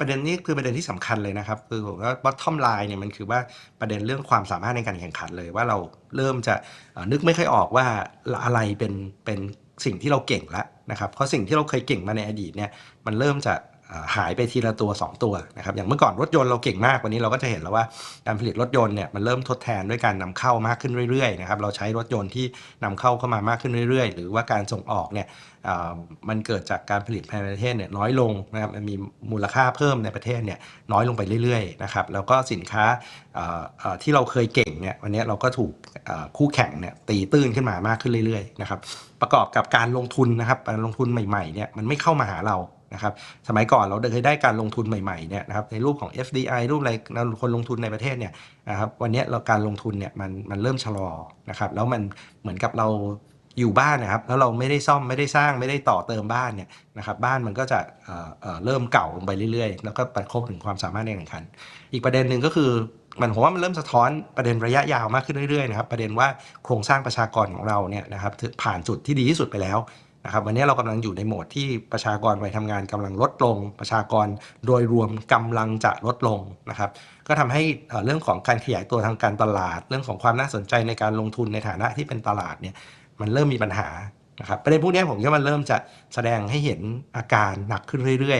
ประเด็นนี้คือประเด็นที่สำคัญเลยนะครับ คือผมว่า bottom line เนี่ยมันคือว่าประเด็นเรื่องความสามารถในการแข่งขันเลยว่าเราเริ่มจะนึกไม่ค่อยออกว่าอะไรเป็นเป็นสิ่งที่เราเก่งแล้วนะครับเพราะสิ่งที่เราเคยเก่งมาในอดีตเนี่ยมันเริ่มจะ หายไปทีละตัว 2 ตัวนะครับอย่างเมื่อก่อนรถยนต์เราเก่งมากวันนี้เราก็จะเห็นแล้วว่าการผลิตรถยนต์เนี่ยมันเริ่มทดแทนด้วยการนำเข้ามากขึ้นเรื่อยๆนะครับเราใช้รถยนต์ที่นำเข้าเข้ามามากขึ้นเรื่อย ๆ หรือว่าการส่งออกเนี่ยมันเกิดจากการผลิตภายในประเทศเนี่ยน้อยลงนะครับมันมีมูลค่าเพิ่มในประเทศเนี่ยน้อยลงไปเรื่อยๆนะครับแล้วก็สินค้าที่เราเคยเก่งเนี่ยวันนี้เราก็ถูกคู่แข่งเนี่ยตีตื้นขึ้นมามากขึ้นเรื่อยๆนะครับประกอบกับการลงทุนนะครับการลงทุนใหม่ๆเนี่ยมันไม่เข้ามาหาเรา นะครับสมัยก่อนเราเคยได้การลงทุนใหม่ๆเนี่ยนะครับในรูปของ FDI รูปอะไรคนลงทุนในประเทศเนี่ยนะครับวันนี้เราการลงทุนเนี่ยมันมันเริ่มชะลอนะครับแล้วมันเหมือนกับเราอยู่บ้านนะครับแล้วเราไม่ได้ซ่อมไม่ได้สร้างไม่ได้ต่อเติมบ้านเนี่ยนะครับบ้านมันก็จะเเเริ่มเก่าลงไปเรื่อยๆ แล้วก็ประคบถึงความสามารถในแข่งขัน อีกประเด็นหนึ่งก็คือมันผมว่ามันเริ่มสะท้อนประเด็นระยะยาวมากขึ้นเรื่อยๆนะครับประเด็นว่าโครงสร้างประชากรของเราเนี่ยนะครับผ่านจุดที่ดีที่สุดไปแล้ว นะครับวันนี้เรากำลังอยู่ในโหมดที่ประชากรวัยทำงานกำลังลดลง ประชากรโดยรวมกำลังจะลดลงนะครับ ก็ทำให้เอ่อเรื่องของการขยายตัวทางการตลาด เรื่องของความน่าสนใจในการลงทุนในฐานะที่เป็นตลาดเนี่ยมันเริ่มมีปัญหานะครับประเด็นพวกนี้ผมคิดว่ามันเริ่มจะแสดงให้เห็นอาการหนักขึ้นเรื่อย